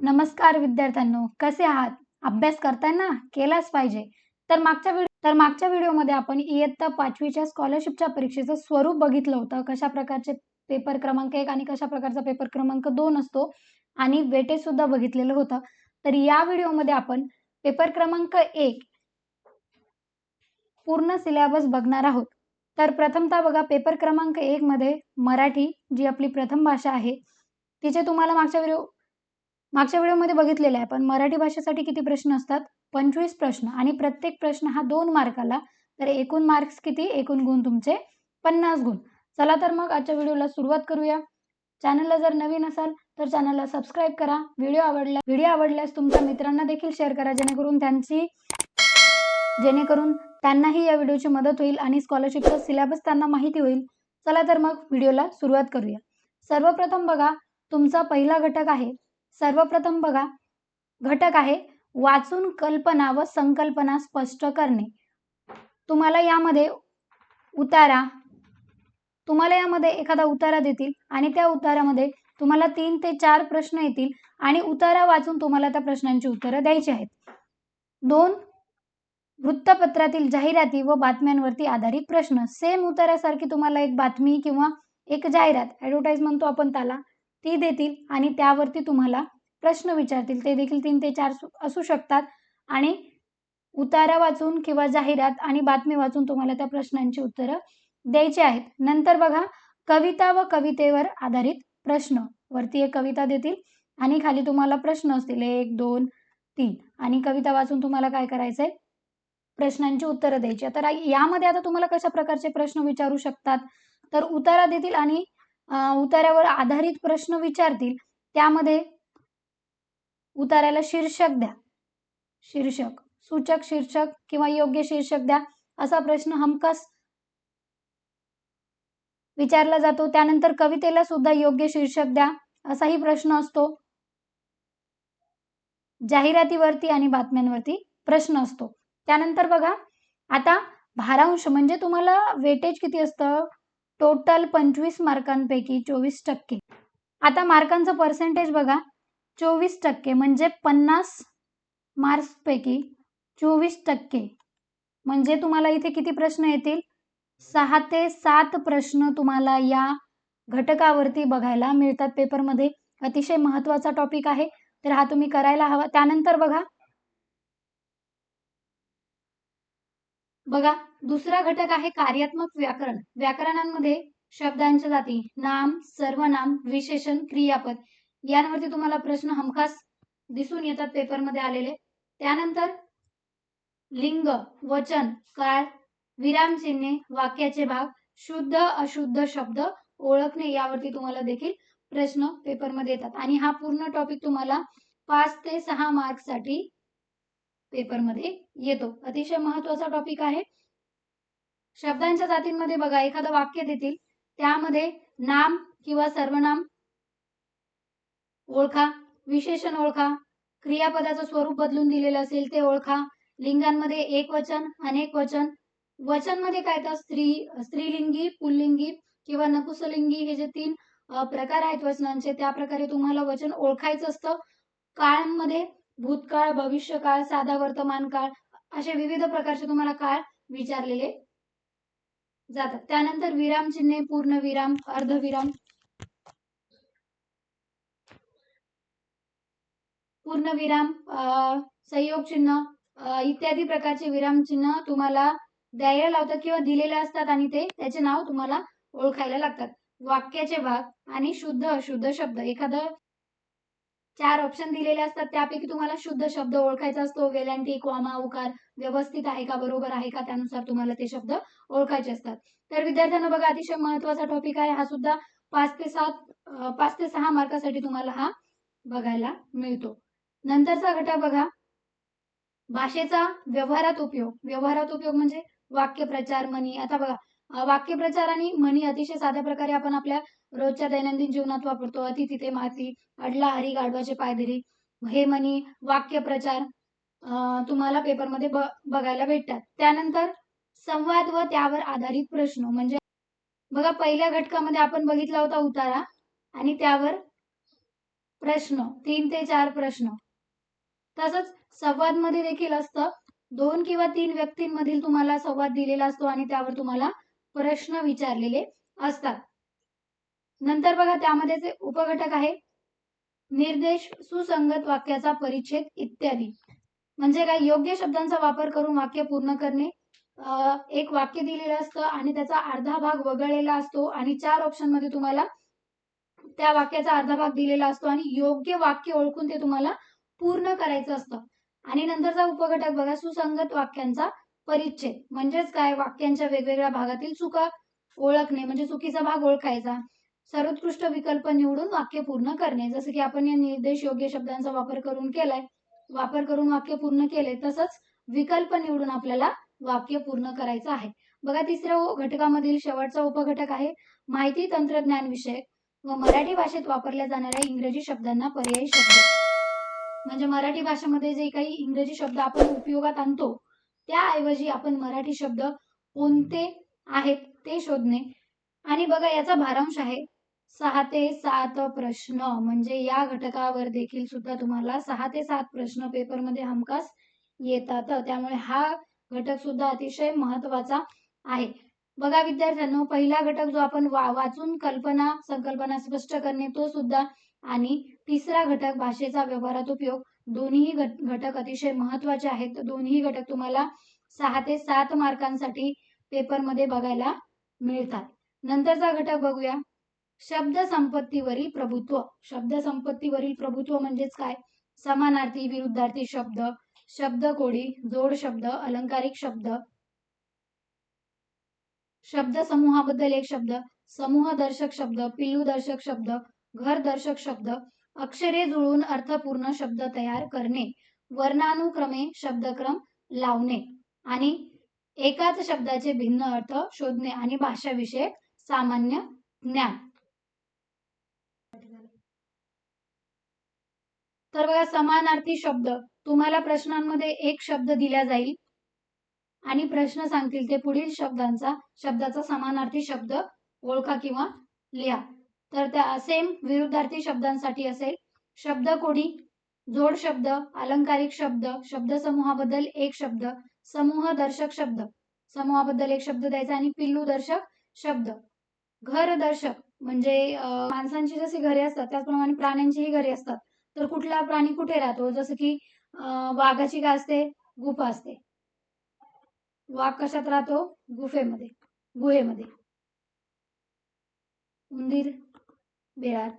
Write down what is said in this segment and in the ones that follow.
नमस्कार विद्यार्थ्यांनो कसे आहात? अभ्यास करताय ना केलाच पाहिजे. तर मागच्या व्हिडिओ तर मागच्या व्हिडिओमध्ये आपण इयत्ता पाचवीच्या स्कॉलरशिपच्या परीक्षेचं स्वरूप बघितलं होतं. कशा प्रकारचे पेपर क्रमांक एक आणि कशा प्रकारचा पेपर क्रमांक दोन असतो आणि वेटेज सुद्धा बघितलेलं होतं. तर या व्हिडिओमध्ये आपण पेपर क्रमांक एक पूर्ण सिलेबस बघणार आहोत. तर प्रथमतः बघा पेपर क्रमांक एक मध्ये मराठी जी आपली प्रथम भाषा आहे तिचे तुम्हाला मागच्या व्हिडिओ मागच्या व्हिडिओमध्ये बघितलेलं आहे पण मराठी भाषेसाठी किती प्रश्न असतात? पंचवीस प्रश्न आणि प्रत्येक प्रश्न हा दोन मार्काला. तर एकूण मार्क्स किती? एकूण गुण तुमचे पन्नास गुण. चला तर मग आजच्या व्हिडिओला सुरुवात करूया. चॅनलला जर नवीन असाल तर चॅनलला सबस्क्राईब करा. व्हिडिओ आवडला व्हिडिओ आवडल्यास तुमच्या मित्रांना देखील शेअर करा जेणेकरून त्यांची जेणेकरून त्यांनाही या व्हिडिओची मदत होईल आणि स्कॉलरशिपचा सिलेबस त्यांना माहिती होईल. चला तर मग व्हिडिओला सुरुवात करूया. सर्वप्रथम बघा तुमचा पहिला घटक आहे सर्वप्रथम बघा घटक आहे वाचून कल्पना व संकल्पना स्पष्ट करणे. तुम्हाला यामध्ये उतारा तुम्हाला यामध्ये एखादा उतारा देतील आणि त्या उतारामध्ये तुम्हाला तीन ते चार प्रश्न येतील आणि उतारा वाचून तुम्हाला त्या प्रश्नांची उत्तरं द्यायची आहेत. दोन वृत्तपत्रातील जाहिराती व बातम्यांवरती आधारित प्रश्न. सेम उतारासारखी तुम्हाला एक बातमी किंवा एक जाहिरात ॲडव्हर्टाईज म्हणतो आपण त्याला ती देतील आणि त्यावरती तुम्हाला प्रश्न विचारतील. ते देखील तीन ते चार असू शकतात. आणि उतारा वाचून किंवा जाहिरात आणि बातमी वाचून तुम्हाला त्या प्रश्नांची उत्तरं द्यायची आहेत. नंतर बघा कविता व कवितेवर आधारित प्रश्न. वरती एक कविता देतील आणि खाली तुम्हाला प्रश्न असतील. एक दोन तीन. आणि कविता वाचून तुम्हाला काय करायचं आहे प्रश्नांची उत्तरं द्यायची. तर यामध्ये आता तुम्हाला कशा प्रकारचे प्रश्न विचारू शकतात? तर उतारा देतील आणि उतार्यावर आधारित प्रश्न विचारतील. त्यामध्ये उतार्याला शीर्षक द्या. शीर्षक. सूचक शीर्षक किंवा योग्य शीर्षक द्या. असा प्रश्न हमखास विचारला जातो. त्यानंतर कवितेला सुद्धा योग्य शीर्षक द्या. असाही प्रश्न असतो. जाहिरातीवरती आणि बातम्यांवरती प्रश्न असतो. त्यानंतर बघा. आता भारांश म्हणजे तुम्हाला वेटेज किती असतं? टोटल पंचवीस मार्कांपैकी चोवीस टक्के. आता मार्कांचं पर्सेंटेज बघा. चोवीस टक्के म्हणजे पन्नास मार्क्सपैकी चोवीस टक्के. म्हणजे तुम्हाला इथे किती प्रश्न येतील? सहा ते सात प्रश्न तुम्हाला या घटकावरती बघायला मिळतात पेपरमध्ये. अतिशय महत्त्वाचा टॉपिक आहे. तर हा तुम्ही करायला हवा. त्यानंतर बघा. बघा. दुसरा घटक आहे कार्यात्मक व्याकरण. व्याकरणांमध्ये शब्दांच्या जाती नाम सर्वनाम विशेषण क्रियापद यांवरती तुम्हाला प्रश्न हमखास दिसून येतात पेपरमध्ये आलेले. त्यानंतर लिंग वचन काळ विरामचिन्हे वाक्याचे भाग शुद्ध अशुद्ध शब्द ओळखणे यावरती तुम्हाला देखील प्रश्न पेपरमध्ये येतात. आणि हा पूर्ण टॉपिक तुम्हाला पाच ते सहा मार्कसाठी पेपरमध्ये येतो. अतिशय महत्त्वाचा टॉपिक आहे. शब्दांच्या जातींमध्ये बघा एखादं वाक्य देतील त्यामध्ये नाम किंवा सर्वनाम ओळखा विशेषण ओळखा क्रियापदाचं स्वरूप बदलून दिलेलं असेल ते ओळखा लिंगांमध्ये एक वचन अनेक वचन. वचनमध्ये काय तर स्त्री स्त्रीलिंगी पुल्लिंगी किंवा नपुसलिंगी हे जे तीन प्रकार आहेत वचनांचे त्या प्रकारे तुम्हाला वचन ओळखायचं असतं. काळांमध्ये भूतकाळ भविष्यकाळ साधा वर्तमान काळ असे विविध प्रकारचे तुम्हाला काळ विचारलेले जातात. त्यानंतर विराम चिन्हे पूर्ण विराम अर्धविराम पूर्ण विराम संयोग चिन्ह इत्यादी प्रकारचे विराम चिन्ह तुम्हाला द्यायला लावतात किंवा दिलेले असतात आणि ते त्याचे नाव तुम्हाला ओळखायला लागतात. वाक्याचे भाग आणि शुद्ध अशुद्ध शब्द. एखादं चार ऑप्शन दिलेले असतात. त्यापैकी तुम्हाला शुद्ध शब्द ओळखायचा असतो. वेलांटी क्वामा उकार व्यवस्थित आहे का? बरोबर आहे का? त्यानुसार तुम्हाला ते शब्द ओळखायचे असतात. तर विद्यार्थ्यांना बघा अतिशय महत्त्वाचा टॉपिक आहे. हा सुद्धा पाच ते सात पाच ते सहा मार्कासाठी तुम्हाला हा बघायला मिळतो. नंतरचा घटक बघा. भाषेचा व्यवहारात उपयोग. व्यवहारात उपयोग म्हणजे वाक्यप्रचार म्हणी. आता बघा वाक्यप्रचार आणि म्हणी अतिशय साध्या प्रकारे आपण आपल्या रोजच्या दैनंदिन जीवनात वापरतो. अति तिथे माती अडला हरी गाढवाचे पायधरी हे म्हणी वाक्यप्रचार तुम्हाला पेपरमध्ये बघायला भेटतात. त्यानंतर संवाद व त्यावर आधारित प्रश्न म्हणजे बघा पहिल्या घटकामध्ये आपण बघितला होता उतारा आणि त्यावर प्रश्न तीन ते चार प्रश्न. तसंच संवादमध्ये देखील असतं दोन किंवा तीन व्यक्तींमधील तुम्हाला संवाद दिलेला असतो आणि त्यावर तुम्हाला प्रश्न विचारलेले असतात. नंतर बघा त्यामध्ये जे उपघटक आहे निर्देश सुसंगत वाक्याचा परिच्छेद इत्यादी. म्हणजे काय? योग्य शब्दांचा वापर करून वाक्य पूर्ण करणे एक वाक्य दिलेलं असतं आणि त्याचा अर्धा भाग वगळलेला असतो आणि चार ऑप्शनमध्ये तुम्हाला त्या वाक्याचा अर्धा भाग दिलेला असतो आणि योग्य वाक्य ओळखून ते तुम्हाला पूर्ण करायचं असतं. आणि नंतरचा उपघटक बघा सुसंगत वाक्यांचा परिच्छेद. म्हणजेच काय? वाक्यांच्या वेगवेगळ्या भागातील चुका ओळखणे म्हणजे चुकीचा भाग ओळखायचा. सर्वोत्कृष्ट विकल्प निवडून वाक्य पूर्ण करणे. जसं की आपण या निर्देश योग्य शब्दांचा वापर करून केलाय वापर करून वाक्य पूर्ण केले तसंच विकल्प निवडून आपल्याला वाक्य पूर्ण करायचं आहे. बघा तिसऱ्या घटकामधील शेवटचा उपघटक आहे माहिती तंत्रज्ञान विषयक. व मराठी भाषेत वापरल्या जाणाऱ्या इंग्रजी शब्दांना पर्यायी शब्द. म्हणजे मराठी भाषेमध्ये जे काही इंग्रजी शब्द आपण उपयोगात आणतो त्याऐवजी आपण मराठी शब्द कोणते आहेत ते शोधणे. आणि बघा याचा भारांश आहे. सहा ते सात प्रश्न म्हणजे या घटकावर देखील सुद्धा तुम्हाला सहा ते सात प्रश्न पेपरमध्ये हमखास येतात. त्यामुळे हा घटक सुद्धा अतिशय महत्त्वाचा आहे. बघा विद्यार्थ्यांनो पहिला घटक जो आपण वा वाचून कल्पना संकल्पना स्पष्ट करणे तो सुद्धा आणि तिसरा घटक भाषेचा व्यवहारात उपयोग. दोन्ही घटक अतिशय महत्त्वाचे आहेत. तर दोन्ही घटक तुम्हाला सहा ते सात मार्कांसाठी पेपरमध्ये बघायला मिळतात. नंतरचा घटक बघूया. शब्द संपत्तीवरील प्रभुत्व. शब्द संपत्तीवरील प्रभुत्व म्हणजेच काय? समानार्थी विरुद्धार्थी शब्द शब्दकोडी जोड शब्द अलंकारिक शब्द. शब्द समूहाबद्दल एक शब्द. समूह दर्शक शब्द पिल्लू दर्शक शब्द घर दर्शक शब्द अक्षरे जुळून अर्थपूर्ण शब्द तयार करणे वर्णानुक्रमे शब्दक्रम लावणे आणि एकाच शब्दाचे भिन्न अर्थ शोधणे आणि भाषाविषयक सामान्य ज्ञान. तर बघा समानार्थी शब्द. तुम्हाला प्रश्नांमध्ये एक शब्द दिला जाईल आणि प्रश्न सांगतील ते पुढील शब्दांचा शब्दाचा समानार्थी शब्द ओळखा किंवा लिहा. तर त्या सेम विरुद्धार्थी शब्दांसाठी असेल. शब्दकोडी जोड शब्द अलंकारिक शब्द शब्दसमूहाबद्दल एक शब्द समूह दर्शक शब्द. समूहाबद्दल एक शब्द द्यायचा आणि पिल्लू दर्शक शब्द. घर दर्शक म्हणजे माणसांची जशी घरे असतात त्याचप्रमाणे प्राण्यांचीही घरे असतात. तर कुठला प्राणी कुठे राहतो? जसं की वाघाची काय असते गुफा असते. वाघ कशात राहतो? गुफेमध्ये गुहेमध्ये. उंदीर बिळात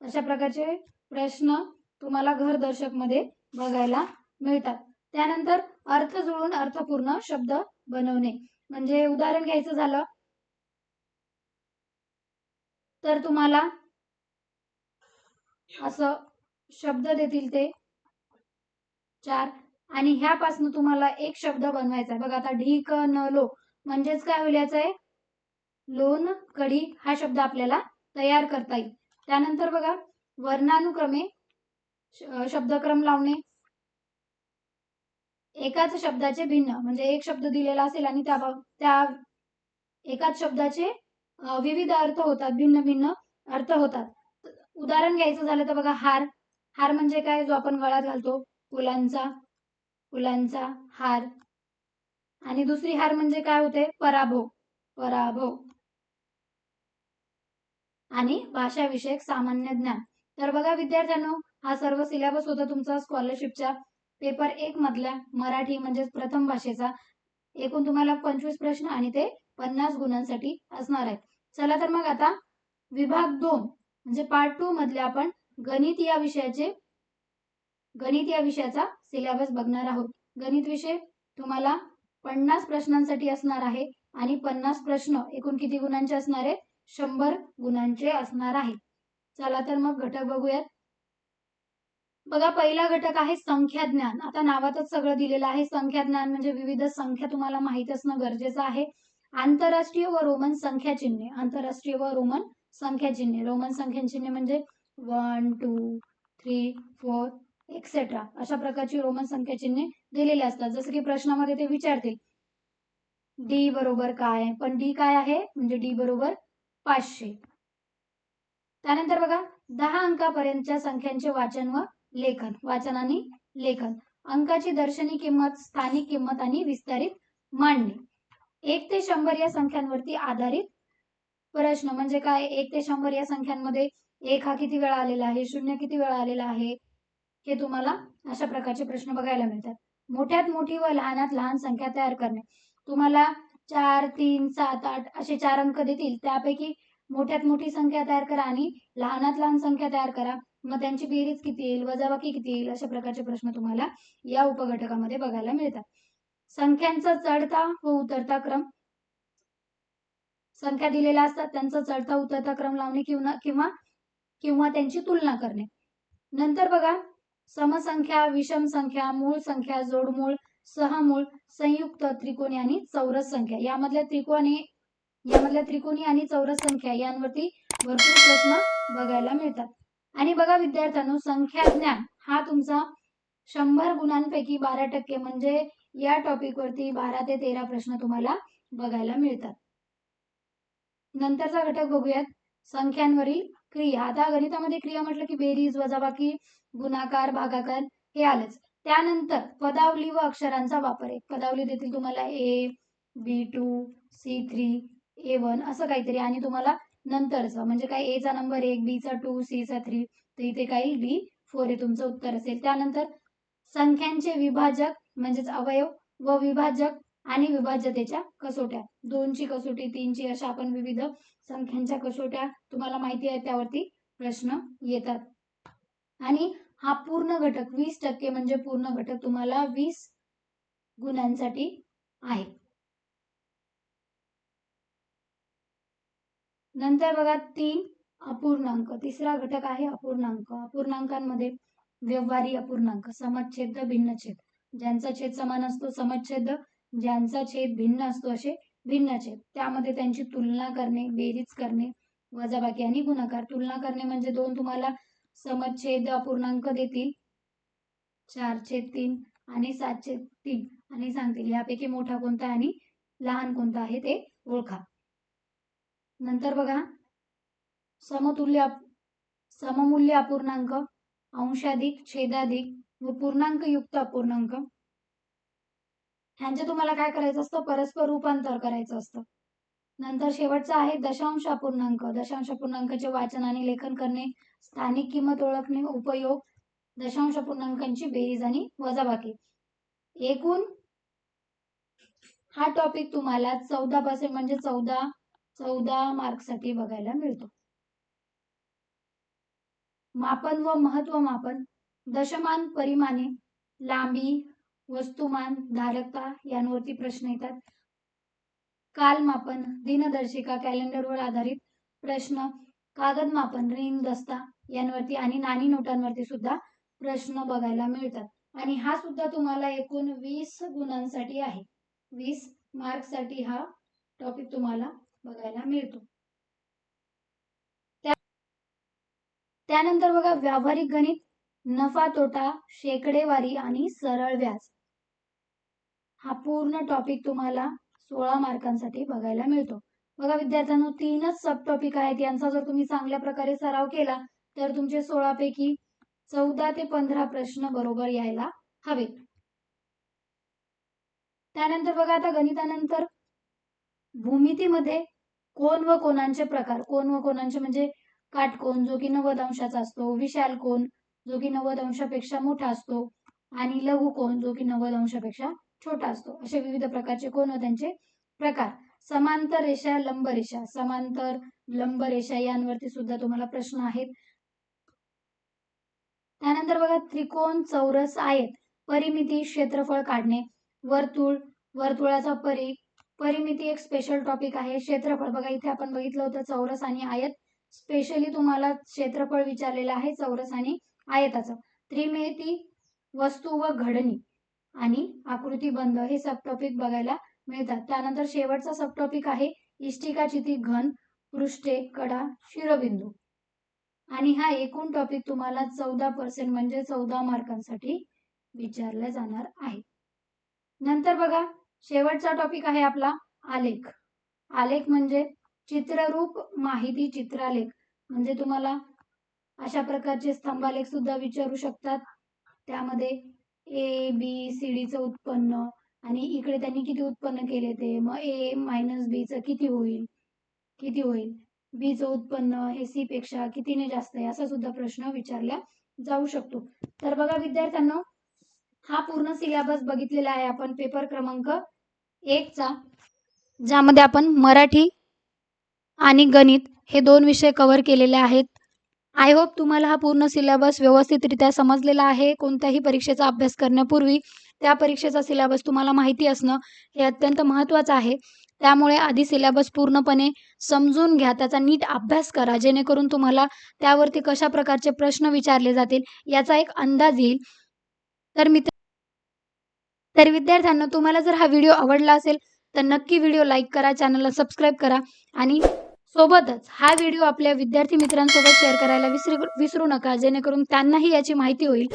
अशा प्रकारचे प्रश्न तुम्हाला घर दर्शकमध्ये बघायला मिळतात. त्यानंतर अर्थ जुळून अर्थपूर्ण शब्द बनवणे. म्हणजे उदाहरण घ्यायचं झालं तर तुम्हाला असं शब्द देतील ते चार. आणि ह्यापासून तुम्हाला एक शब्द बनवायचा आहे. बघा आता ढीक न लो म्हणजेच काय होईल याचं? आहे लोन कडी हा शब्द आपल्याला तयार करता येईल. त्यानंतर बघा वर्णानुक्रमे शब्दक्रम लावणे. एकाच शब्दाचे भिन्न म्हणजे एक शब्द दिलेला असेल आणि त्या त्या एकाच शब्दाचे विविध अर्थ होतात भिन्न भिन्न अर्थ होतात. उदाहरण घ्यायचं झालं तर बघा हार. हार म्हणजे काय? जो आपण गळ्यात घालतो. फुलांचा. फुलांचा हार. आणि दुसरी हार म्हणजे काय होते? पराभव. पराभव. आणि भाषाविषयक सामान्य ज्ञान. तर बघा विद्यार्थ्यांनो हा सर्व सिलेबस होता तुमचा स्कॉलरशिपच्या पेपर एक मधल्या मराठी म्हणजेच प्रथम भाषेचा. एकूण तुम्हाला पंचवीस प्रश्न आणि ते पन्नास गुणांसाठी असणार आहेत. चला तर मग आता विभाग दोन म्हणजे पार्ट टू मधले आपण गणित या विषयाचे गणित या विषयाचा सिलेबस बघणार आहोत. गणित विषय तुम्हाला पन्नास प्रश्नांसाठी असणार आहे आणि पन्नास प्रश्न एकूण किती गुणांचे असणार आहेत? शंभर गुणांचे असणार आहे. चला तर मग घटक बघूयात. बघा पहिला घटक आहे संख्या ज्ञान आता नावातच सगळं दिलेलं आहे. संख्या ज्ञान म्हणजे विविध संख्या तुम्हाला माहीत असणं गरजेचं आहे. आंतरराष्ट्रीय व रोमन संख्या चिन्हे आंतरराष्ट्रीय व रोमन संख्या चिन्हे रोमन संख्या चिन्हे म्हणजे one two three four etcetera अशा प्रकारची रोमन संख्या चिन्हे दिलेली असतात. जसं की प्रश्नामध्ये ते विचारतील. डी बरोबर काय? पण डी काय आहे? म्हणजे डी बरोबर पाचशे. त्यानंतर बघा दहा अंकापर्यंतच्या संख्यांचे वाचन व लेखन वाचन आणि लेखन. अंकाची दर्शनी किंमत स्थानिक किंमत आणि विस्तारित मांडणी. एक ते शंभर या संख्यांवरती आधारित प्रश्न म्हणजे काय? एक ते शंभर या संख्यांमध्ये एक हा किती वेळा आलेला आहे? शून्य किती वेळा आलेला आहे? हे तुम्हाला अशा प्रकारचे प्रश्न बघायला मिळतात. मोठ्यात मोठी व लहानात लहान संख्या तयार करणे. तुम्हाला चार तीन सात आठ असे चार अंक देतील. त्यापैकी मोठ्यात मोठी संख्या तयार करा आणि लहानात लहान संख्या तयार करा. मग त्यांची बेरीज किती येईल? वजाबाकी किती येईल? अशा प्रकारचे प्रश्न तुम्हाला या उपघटकामध्ये बघायला मिळतात. संख्यांचा चढता व उतरता क्रम. संख्या दिलेल्या असतात. त्यांचा चढता उतरता क्रम लावणे किंवा किंवा किंवा त्यांची तुलना करणे. नंतर बघा. समसंख्या विषम संख्या मूळ संख्या जोडमूळ सहा मूळ संयुक्त त्रिकोणी आणि चौरस संख्या. यामधल्या त्रिकोणी यामधल्या त्रिकोणी आणि चौरस संख्या यांवरती भरपूर प्रश्न बघायला मिळतात. आणि बघा विद्यार्थ्यांनो संख्या ज्ञान हा तुमचा शंभर गुणांपैकी बारा टक्के म्हणजे या टॉपिक वरती बारा ते तेरा प्रश्न तुम्हाला बघायला मिळतात. नंतरचा घटक बघूयात. संख्यांवरील क्रिया. आता गणितामध्ये क्रिया म्हटलं की बेरीज वजाबाकी गुणाकार भागाकार हे आलंच. त्यानंतर पदावली व अक्षरांचा वापर आहे. पदावली देतील तुम्हाला A B two C three A one असं काहीतरी आणि तुम्हाला नंतरचा म्हणजे काय ए चा नंबर एक बीचा टू सी चा थ्री तर इथे काही डी फोर हे तुमचं उत्तर असेल. त्यानंतर संख्यांचे विभाजक म्हणजेच अवयव व विभाजक आणि विभाज्यतेच्या कसोट्या. दोनची कसोटी तीनची अशा आपण विविध संख्यांच्या कसोट्या तुम्हाला माहिती आहे त्यावरती प्रश्न येतात. आणि हा पूर्ण घटक वीस टक्के म्हणजे पूर्ण घटक तुम्हाला वीस गुणांसाठी आहे. नंतर बघा तीन अपूर्णांक. तिसरा घटक आहे अपूर्णांक. अपूर्णांकांमध्ये व्यवहारी अपूर्णांक समच्छेद भिन्नछेद. ज्यांचा छेद समान असतो समच्छेद. ज्यांचा छेद भिन्न असतो असे भिन्न छेद त्यामध्ये त्यांची तुलना करणे बेरीज करणे वजाबाकी आणि गुणाकार. तुलना करणे म्हणजे दोन तुम्हाला समच्छेद अपूर्णांक देतील. चार तीन आणि सातशे तीन आणि सांगतील. यापैकी मोठा कोणता आणि लहान कोणता आहे ते ओळखा. नंतर बघा. समतुल्य सममूल्य अपूर्णांक अंशाधिक छेदाधिक व पूर्णांक युक्त अपूर्णांक. ह्यांचे तुम्हाला काय करायचं असतं? परस्पर रूपांतर करायचं असतं. नंतर शेवटचा आहे दशांश अपूर्णांक दशांश अपूर्णांकाचे वाचन आणि लेखन करणे स्थानिक किंमत ओळखणे उपयोग दशांश अपूर्णांकांची बेरीज आणि वजाबाकी. एकूण हा टॉपिक तुम्हाला चौदा पर्सेंट म्हणजे चौदा चौदा मार्कसाठी बघायला मिळतो. मापन व महत्त्व मापन. दशमान परिमाने लांबी वस्तुमान धारकता यांवरती प्रश्न येतात. कालमापन दिनदर्शिका कॅलेंडरवर आधारित प्रश्न कागद मापन दस्ता यांवरती आणि नाणी नोटांवरती सुद्धा प्रश्न बघायला मिळतात. आणि हा सुद्धा तुम्हाला एकूण वीस गुणांसाठी आहे. वीस मार्कसाठी हा टॉपिक तुम्हाला बघायला मिळतो. त्यानंतर बघा व्यावहारिक गणित नफा तोटा शेकडेवारी आणि सरळ व्याज. हा पूर्ण टॉपिक तुम्हाला सोळा मार्कांसाठी बघायला मिळतो. बघा विद्यार्थ्यांनो तीनच सब टॉपिक आहेत. यांचा जर तुम्ही चांगल्या प्रकारे सराव केला तर तुमचे सोळा पैकी चौदा ते पंधरा प्रश्न बरोबर यायला हवे त्यानंतर बघा आता गणितानंतर भूमितीमध्ये कोण व कोणांचे प्रकार. कोण व कोणांचे म्हणजे काटकोन जो की नव्वद अंशाचा असतो. विशाल कोण जो की नव्वद अंशापेक्षा मोठा असतो. आणि लघु कोण जो की नव्वद अंशापेक्षा छोटा असतो. असे विविध प्रकारचे कोण व त्यांचे? प्रकार. समांतर रेषा लंब रेषा. समांतर लंब रेषा यांवरती सुद्धा तुम्हाला प्रश्न आहेत. त्यानंतर बघा त्रिकोण चौरस आहेत. परिमिती क्षेत्रफळ काढणे. वर्तुळ. वर्तुळाचा परी परिमिती एक स्पेशल टॉपिक आहे. क्षेत्रफळ. बघा इथे आपण बघितलं होतं चौरस आणि आयत. स्पेशली तुम्हाला क्षेत्रफळ विचारलेलं आहे चौरस आणि आयताचं. त्रिमिती वस्तू व घडणी. आणि आकृती बंद हे सब टॉपिक बघायला मिळतात. त्यानंतर शेवटचा सब टॉपिक आहे इष्टिका चिती घन पृष्ठे कडा शिरोबिंदू. आणि हा एकूण टॉपिक तुम्हाला चौदा पर्सेंट म्हणजे चौदा मार्कांसाठी विचारला जाणार आहे. नंतर बघा शेवटचा टॉपिक आहे आपला आलेख. आलेख म्हणजे चित्ररूप माहिती चित्रालेख. म्हणजे तुम्हाला अशा प्रकारचे स्तंभालेख सुद्धा विचारू शकतात. त्यामध्ये ए बी सी डीचं उत्पन्न. आणि इकडे त्यांनी किती उत्पन्न केले ते? मग ए मायनस बीचं किती होईल? किती होईल? बीचं उत्पन्न हे सी पेक्षा कितीने जास्त आहे? असा सुद्धा प्रश्न विचारला जाऊ शकतो. तर बघा विद्यार्थ्यांना हा पूर्ण सिलेबस बघितलेला आहे आपण. पेपर क्रमांक एकचा ज्यामध्ये आपण मराठी आणि गणित हे दोन विषय कव्हर केलेले आहेत. आय होप तुम्हाला हा पूर्ण सिलेबस व्यवस्थितरित्या समजलेला आहे. कोणत्याही परीक्षेचा अभ्यास करण्यापूर्वी त्या परीक्षेचा सिलेबस तुम्हाला माहिती असणं हे अत्यंत महत्त्वाचं आहे. त्यामुळे आधी सिलेबस पूर्णपणे समजून घ्या. त्याचा नीट अभ्यास करा. जेणेकरून तुम्हाला त्यावरती कशा प्रकारचे प्रश्न विचारले जातील याचा एक अंदाज येईल. तर मित्र तर विद्यार्थ्यांना तुम्हाला जर हा व्हिडिओ आवडला असेल तर नक्की व्हिडिओ लाईक करा चॅनलला सबस्क्राईब करा आणि सोबतच हा व्हिडिओ आपल्या विद्यार्थी मित्रांसोबत शेअर करायला विसरू विसरू नका. जेणेकरून त्यांनाही याची माहिती होईल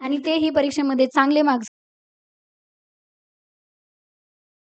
आणि तेही परीक्षेमध्ये चांगले मार्क्स